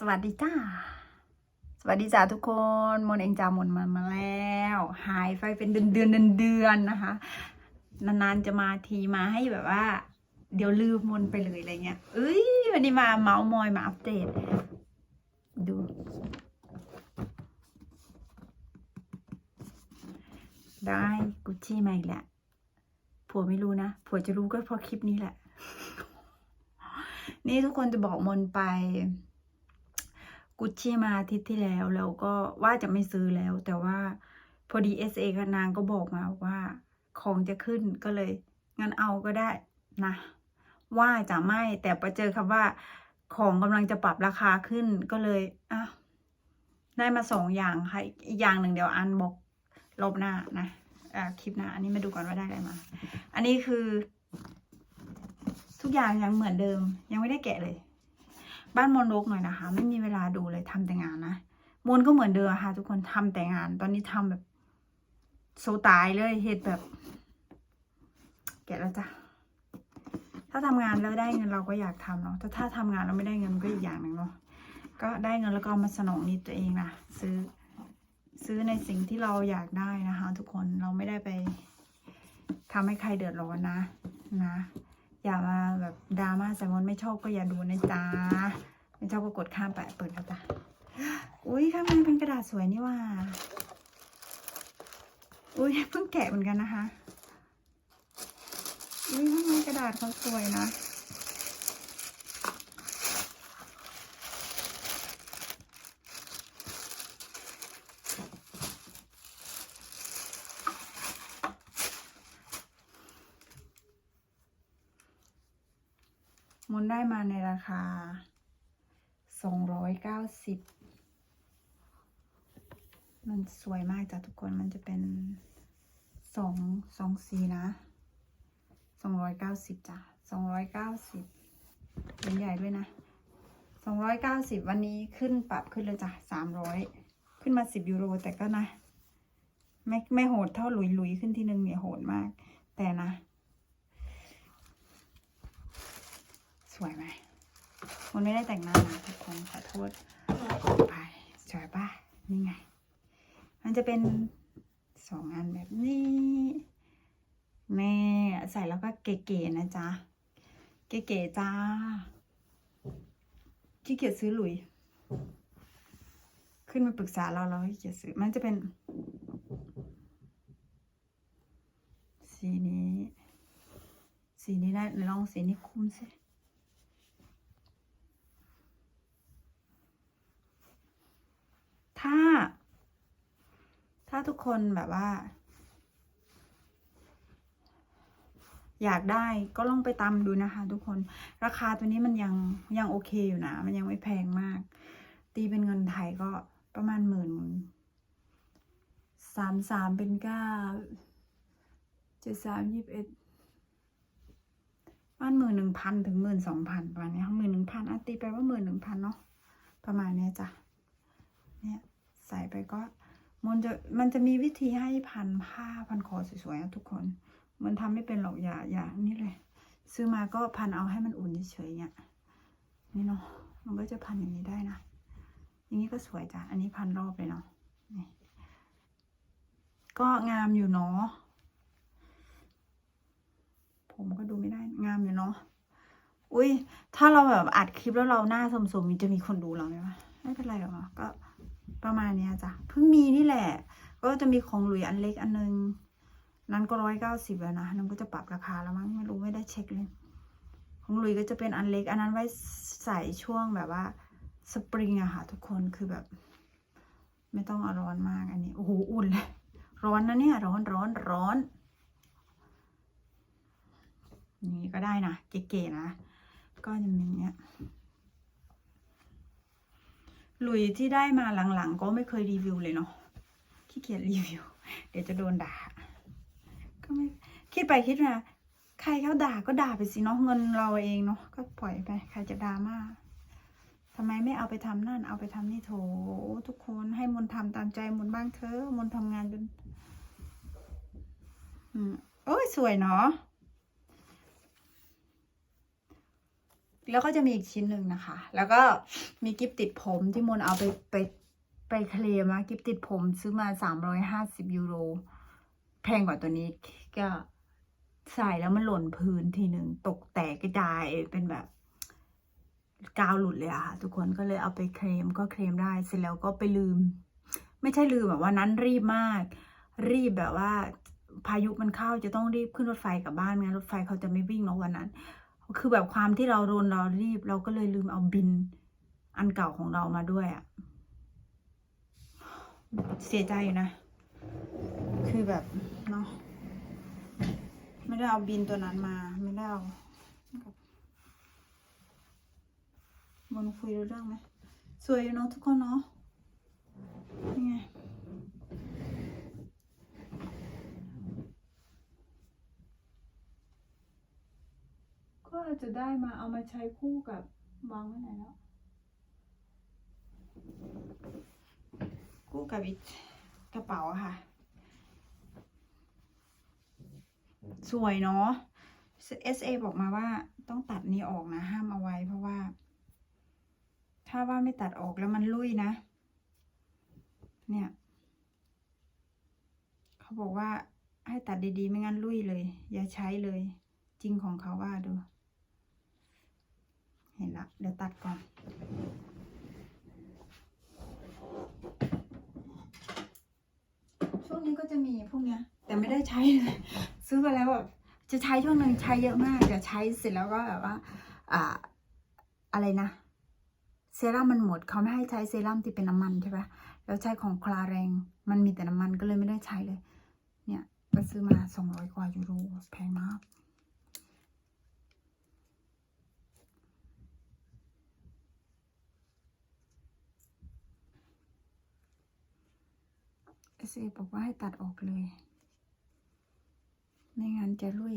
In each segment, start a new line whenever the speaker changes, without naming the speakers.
สวัสดีจ้า สวัสดีจ้าทุกคน มนเองจามนมามาแล้ว หายไปเป็นเดือนเดือนเดือนเดือนนะคะ นานๆจะมาทีมาให้แบบว่า เดี๋ยวลืมมนไปเลยอะไรเงี้ย เอ้ยวันนี้มาเมาส์มอยมาอัปเดต ดู ได้กุชชี่มาอีกแล้วผัวไม่รู้นะ ผัวจะรู้ก็เพราะคลิปนี้แหละ นี่ทุกคนจะบอกมนไป กุชชี่มาอาทิตย์ที่แล้วแล้วก็ว่าจะไม่ซื้อแล้ว แต่ว่าพอดีเอสเกับนางก็บอกมาว่าของจะขึ้นก็เลยงั้นเอาก็ได้นะ ว่าจะไม่แต่ไปเจอคำว่า ของกำลังจะปรับราคาขึ้นก็เลยอะได้มาสองอย่างค่ะอีกอย่างหนึ่งเดี๋ยวอันบอกลบหน้านะอ่าคลิปหน้าอันนี้มาดูก่อนว่าได้อะไรมา อันนี้คือ ทุกอย่างยังเหมือนเดิม ยังไม่ได้แกะเลย บ้านมนรกหน่อยนะคะ ไม่มีเวลาดูเลยทำแต่งานนะมนก็เหมือนเดิมค่ะ ทุกคนทำแต่งาน ตอนนี้ทำแบบโซตายเลยเหตุแบบ แกะแล้วจ้ะถ้าทำงานแล้วได้เงินเราก็อยากทำเนาะถ้าถ้าทำงานแล้วไม่ได้เงินก็อีกอย่างหนึ่งเนาะก็ได้เงินแล้วก็มาสนองนิดตัวเองนะซื้อ ซื้อในสิ่งที่เราอยากได้นะคะ ทุกคนเราไม่ได้ไปทำให้ใครเดือดร้อนนะนะ อย่ามาแบบดราม่าใส่มนไม่ชอบก็อย่าดูนะจ๊ะไม่ชอบก็กดข้ามไปเปิดแล้วจ้ะอุ้ยข้างในเป็นกระดาษสวยนี่ว่าอุ้ยเพิ่งแกะเหมือนกันนะคะอุ้ยข้างในกระดาษเขาสวยนะ มนได้มาในราคาสองร้อยเก้าสิบมันสวยมากจ้ะทุกคน มันจะเป็นสองสองสีนะสองร้อยเก้าสิบจ้ะสองร้อยเก้าสิบเป็นใหญ่ด้วยนะสองร้อยเก้าสิบวันนี้ขึ้นปรับขึ้นเลยจ้ะสามร้อยขึ้นมาสิบยูโรแต่ก็นะ ไม่ไม่โหดเท่าหลุยหลุยขึ้นที่หนึ่งเนี่ยโหดมาก แต่นะ สวยไหมมันไม่ได้แต่งหน้านะทุกคนขอโทษไปสวยป่ะนี่ไง มันจะเป็นสองอันแบบนี้แม่ใส่แล้วก็เก๋ๆนะจ๊ะ เก๋ๆจ้าขี้เกียจซื้อหลุย ขึ้นมาปรึกษาเราเราขี้เกียจซื้อ มันจะเป็น สีนี้ สีนี้ได้ลองสีนี้คุ้มสิ ถ้า ถ้า ทุกคนแบบว่า อยากได้ก็ลองไปตามดูนะคะ ทุกคน ราคาตัวนี้มันยังยังโอเคอยู่นะ มันยังไม่แพงมาก ตีเป็นเงินไทยก็ประมาณหมื่นสามสามเป็นเก้าเจ็ดสามยี่สิบเอ็ดประมาณหมื่นหนึ่งพันถึงหมื่นสองพันประมาณนี้หมื่นหนึ่งพันอะตีไปว่าหมื่นหนึ่งพันเนาะประมาณเนี้ยจ้ะเนี่ยใส่ไปก็ มันจะมันจะมีวิธีให้พันผ้าพันคอสวยๆนะทุกคน มันทำไม่เป็นหรอกอย่าอย่านี่เลย ซื้อมาก็พันเอาให้มันอุ่นเฉยๆเนี่ยนี่เนาะมันก็จะพันอย่างนี้ได้นะ อย่างนี้ก็สวยจ้ะ อันนี้พันรอบเลยเนาะนี่ก็งามอยู่เนาะ ผมก็ดูไม่ได้ งามอยู่เนาะ อุ้ยถ้าเราแบบอัดคลิปแล้วเราหน้าสมๆจะมีคนดูเราไหมวะ ไม่เป็นไรหรอกก็ ประมาณเนี้ยจ้ะเพิ่งมีนี่แหละ ก็จะมีของหลุยอันเล็กอันนึง นั้นก็ร้อยเก้าสิบแล้วนะนั่นก็จะปรับราคาแล้วมั้งไม่รู้ไม่ได้เช็คเลย ของหลุยก็จะเป็นอันเล็ก อันนั้นไว้ใส่ช่วงแบบว่าสปริงอะค่ะทุกคนคือแบบ ไม่ต้องอร้อนมากอันนี้โอ้โหอุ่นเลยร้อนนะเนี่ยร้อนร้อนร้อนนี่ก็ได้นะเก๋ๆนะก็จะมีอย่างเงี้ย หลุยที่ได้มาหลังๆ ก็ไม่เคยรีวิวเลยเนาะขี้เกียจรีวิว เดี๋ยวจะโดนด่า ก็ไม่คิดไปคิดมาใครเขาด่าก็ด่าไปสิเนาะเงินเราเองเนาะก็ปล่อยไปใครจะดราม่าทำไมไม่เอาไปทำนั่นเอาไปทำนี่โถทุกคนให้มนทำตามใจมนบ้างเถอะมนทำงานจนอืมโอ้ยสวยเนาะ แล้วก็จะมีอีกชิ้นหนึ่งนะคะ แล้วก็มีกิฟติดผมที่มนเอาไปไปไปเคลมนะกิฟติดผมซื้อมาสามร้อยห้าสิบยูโร แพงกว่าตัวนี้ก็ใส่แล้วมันหล่นพื้นทีหนึ่งตกแตกกระจายเป็นแบบกาวหลุดเลยอะค่ะ ทุกคนก็เลยเอาไปเคลมก็เคลมได้เสร็จแล้วก็ไปลืม ไม่ใช่ลืมแบบว่านั้นรีบมาก รีบแบบว่าพายุมันเข้าจะต้องรีบขึ้นรถไฟกลับบ้านไงรถไฟเขาจะไม่วิ่งเนาะวันนั้น คือแบบความที่เรารนเรารีบ เราก็เลยลืมเอาบิน อันเก่าของเรามาด้วยอะเสียใจอยู่นะ คือแบบเนาะไม่ได้เอาบินตัวนั้นมา ไม่ได้เอามนคุยเรื่องไหมสวยอยู่เนาะทุกคนเนาะนี่ไง ก็อาจจะได้มาเอามาใช้คู่กับวางไว้ไหนแล้ว คู่กับอีกกระเป๋าค่ะ สวยเนาะ SA บอกมาว่าต้องตัดนี้ออกนะ ห้ามเอาไว้เพราะว่า ถ้าว่าไม่ตัดออกแล้วมันลุยนะ เนี่ย เขาบอกว่าให้ตัดดีๆ ไม่งั้นลุยเลย อย่าใช้เลย จริงของเขาว่าดู เห็นละเดี๋ยวตัดก่อน ช่วงนี้ก็จะมีพวกเนี้ย แต่ไม่ได้ใช้เลยซื้อไปแล้วแบบจะใช้ช่วงหนึ่งใช้เยอะมากแต่ใช้เสร็จแล้วก็แบบว่าอ่าอะไรนะเซรั่มมันหมดเขาไม่ให้ใช้เซรั่มที่เป็นน้ำมันใช่ปะแล้วใช้ของคลาแรง มันมีแต่น้ำมันก็เลยไม่ได้ใช้เลย เนี่ย ก็ซื้อมาสองร้อยกว่ายูโรแพงมาก เอสเอบอกว่าให้ตัดออกเลย ไม่งั้นจะลุย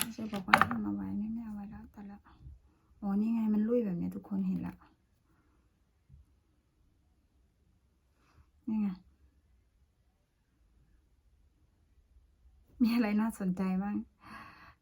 เอสเอบอกว่าให้มาไว้ไม่ไม่เอาไว้แล้วตัดล้วอ๋อนี่ไงมันลุยแบบนี้ทุกคนเห็นแล้วนี่ไง มีอะไรน่าสนใจบ้าง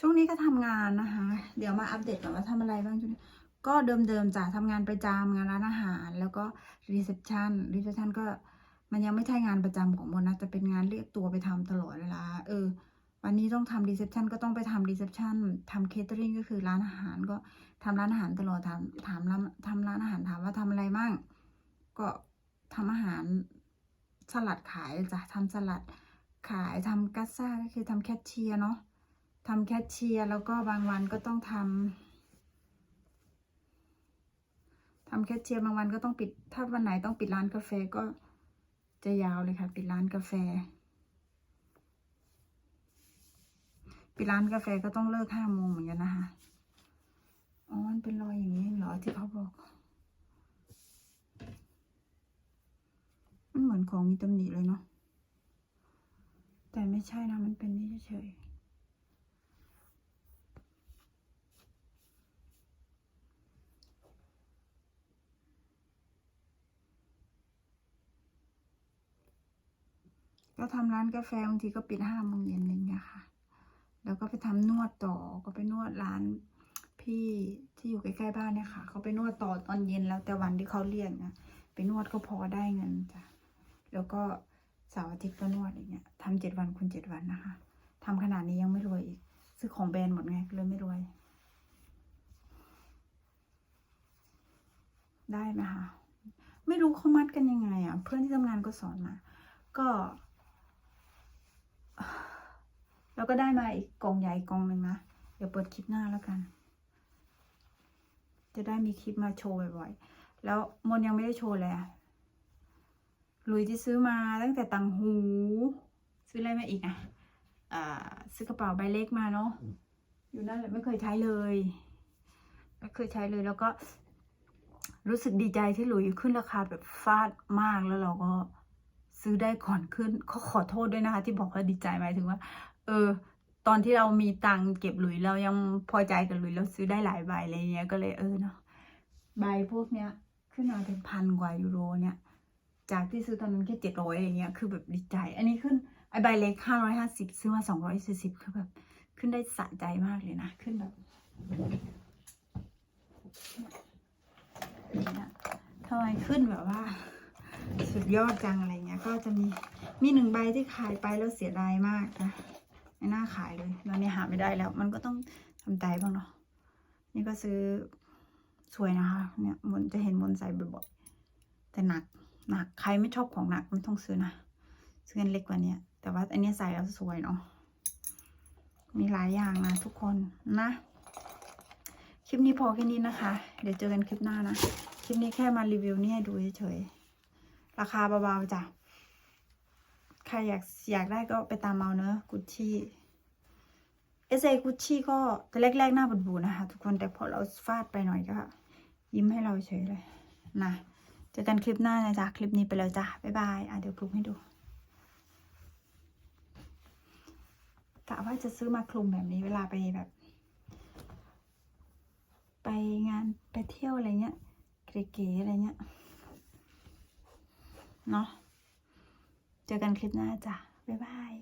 ช่วงนี้ก็ทำงานนะคะ เดี๋ยวมาอัปเดตก่อนว่าทำอะไรบ้างช่วงนี้ ก็เดิมๆจ้ะทำงานประจำงานร้านอาหาร แล้วก็รีเซพชันรีเซพชันก็มันยังไม่ใช่งานประจำของโมนะจะเป็นงานเรียกตัวไปทำตลอดเวลา เออ วันนี้ต้องทำรีเซพชันก็ต้องไปทำรีเซพชันทำเคเตอริงก็คือร้านอาหารก็ทำร้านอาหารตลอดถามถามร้านทำร้านอาหารถามว่าทำอะไรบ้างก็ทำอาหารสลัดขายจ้ะทำสลัดขายทำกัสซ่าก็คือทำแคชเชียร์เนาะ ทำแคชเชียร์แล้วก็บางวันก็ต้องทำทำแคชเชียร์บางวันก็ต้องปิด ถ้าวันไหนต้องปิดร้านกาแฟก็จะยาวเลยค่ะ ปิดร้านกาแฟ ปิดร้านกาแฟก็ต้องเลิกห้าโมงเหมือนกันนะคะอ๋อมันเป็นรอยอย่างนี้เหรอที่เขาบอก มันเหมือนของมีตำหนิเลยเนาะแต่ไม่ใช่นะมันเป็นนี่เฉยๆ ก็ทำร้านกาแฟบางทีก็ปิดห้าโมงเย็นอะไรอย่างเงี้ยค่ะ แล้วก็ไปทำนวดต่อ ก็ไปนวดร้านพี่ที่อยู่ใกล้ๆบ้านเนี่ยค่ะ เขาไปนวดต่อตอนเย็นแล้วแต่วันที่เขาเรียกนะไปนวดก็พอได้เงินจ้ะ แล้วก็เสาร์อาทิตย์ก็นวดอย่างเงี้ยทำเจ็ดวันคูณเจ็ดวันนะคะทำขนาดนี้ยังไม่รวยอีก ซื้อของแบรนด์หมดไงเลยไม่รวย ได้ไหมคะไม่รู้เขามัดกันยังไงอะ เพื่อนที่ทำงานก็สอนมา ก็ แล้วก็ได้มาอีกกล่องใหญ่กล่องหนึ่งนะ เดี๋ยวเปิดคลิปหน้าแล้วกัน จะได้มีคลิปมาโชว์บ่อยๆ แล้วมนยังไม่ได้โชว์เลยอะลุยที่ซื้อมาตั้งแต่ตังหู ซื้ออะไรมาอีกนะอ่าซื้อกระเป๋าใบเล็กมาเนาะ อยู่นั่นแหละไม่เคยใช้เลย ไม่เคยใช้เลยแล้วก็ รู้สึกดีใจที่หลุยขึ้นราคาแบบฟาดมากแล้วเราก็ซื้อได้ก่อนขึ้นเขาขอโทษด้วยนะคะ ที่บอกว่าดีใจหมายถึงว่า เออ ตอนที่เรามีตังค์เก็บหลุยเรายังพอใจกับหลุยเราซื้อได้หลายใบอะไรเงี้ยก็เลยเออเนาะใบพวกเนี้ย ขึ้นมาเป็นพันกว่ายูโรเนี่ย จากที่ซื้อตอนนั้นแค่เจ็ดร้อยอะไรเงี้ยคือแบบดีใจ อันนี้ขึ้นไอใบเล็กห้าร้อยห้าสิบซื้อมาสองร้อยสี่สิบคือแบบขึ้นได้สะใจมากเลยนะ ขึ้นแบบนี่นะทำไมขึ้นแบบว่า สุดยอดจังอะไรเงี้ย ก็จะมีมีหนึ่งใบที่ขายไปแล้วเสียดายมากนะ ไม่น่าขายเลยตอนนี้หาไม่ได้แล้ว มันก็ต้องทำใจบ้างเนาะนี่ก็ซื้อสวยนะคะ เนี่ยมนจะเห็นมนใส่บ่อยๆแต่หนักหนักใครไม่ชอบของหนักไม่ต้องซื้อนะซื้อเล็กกว่าเนี้ยแต่ว่าอันนี้ใส่แล้วสวยเนาะมีหลายอย่างนะทุกคนนะ คลิปนี้พอแค่นี้นะคะ เดี๋ยวเจอกันคลิปหน้านะ คลิปนี้แค่มารีวิวนี่ให้ดูเฉยๆราคาเบาๆจ้ะ ใครอยากอยากได้ก็ไปตามเอาเนอะกุชชี่เอสเอกุชชี่ก็แต่แรกๆหน้าบูดๆนะคะ ทุกคนแต่พอเราฟาดไปหน่อยก็ ยิ้มให้เราเฉยเลยนะเจอกันคลิปหน้านะจ๊ะ คลิปนี้ไปแล้วจ้ะ บ๊ายบายอะเดี๋ยวคลุมให้ดูกะว่าจะซื้อมาคลุมแบบนี้เวลาไปแบบ ไปงานไปเที่ยวอะไรเงี้ยเก๋ๆอะไรเงี้ยเนาะ เจอกันคลิปหน้าจ้ะบ๊ายบาย